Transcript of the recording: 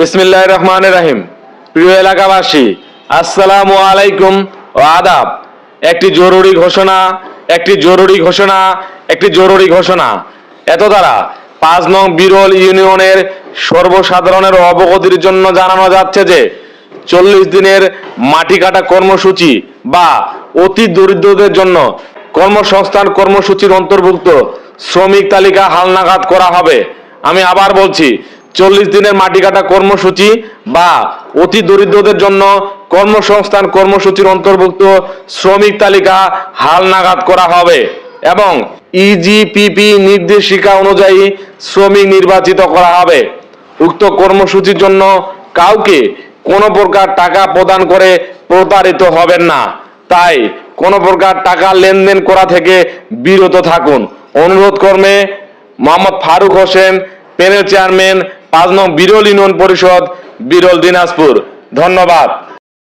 বিসমিল্লাহ রহমান রাহিম। প্রিয় এলাকাবাসী, আসসালামু আলাইকুম ও আদাব। একটি জরুরি ঘোষণা, একটি জরুরি ঘোষণা, একটি জরুরি ঘোষণা। এত দ্বারা পাঁচ নং বিরল ইউনিয়নের সর্বসাধারণের অবগতির জন্য জানানো যাচ্ছে যে, চল্লিশ দিনের মাটি কাটা কর্মসূচি বা অতি দরিদ্রদের জন্য কর্মসংস্থান কর্মসূচির অন্তর্ভুক্ত শ্রমিক তালিকা হালনাগাদ করা হবে। আমি আবার বলছি চল্লিশ দিনের মাটি কাটা কর্মসূচি বা অতি দরিদ্রদের জন্য কর্মসংস্থান কর্মসূচির অন্তর্ভুক্ত শ্রমিক তালিকা হালনাগাদ করা হবে এবং ইজিপিপি নির্দেশিকা অনুযায়ী শ্রমিক নির্বাচিত করা হবে। উক্ত কর্মসূচির জন্য কাউকে কোনো প্রকার টাকা প্রদান করে প্রতারিত হবেন না। তাই কোনো প্রকার টাকা লেনদেন করা থেকে বিরত থাকুন। অনুরোধ কর্মে মোহাম্মদ ফারুক হোসেন, প্যানেল চেয়ারম্যান পাঁচ নং বিরল ইউনিয়ন পরিষদ বিরল দিনাজপুর। ধন্যবাদ।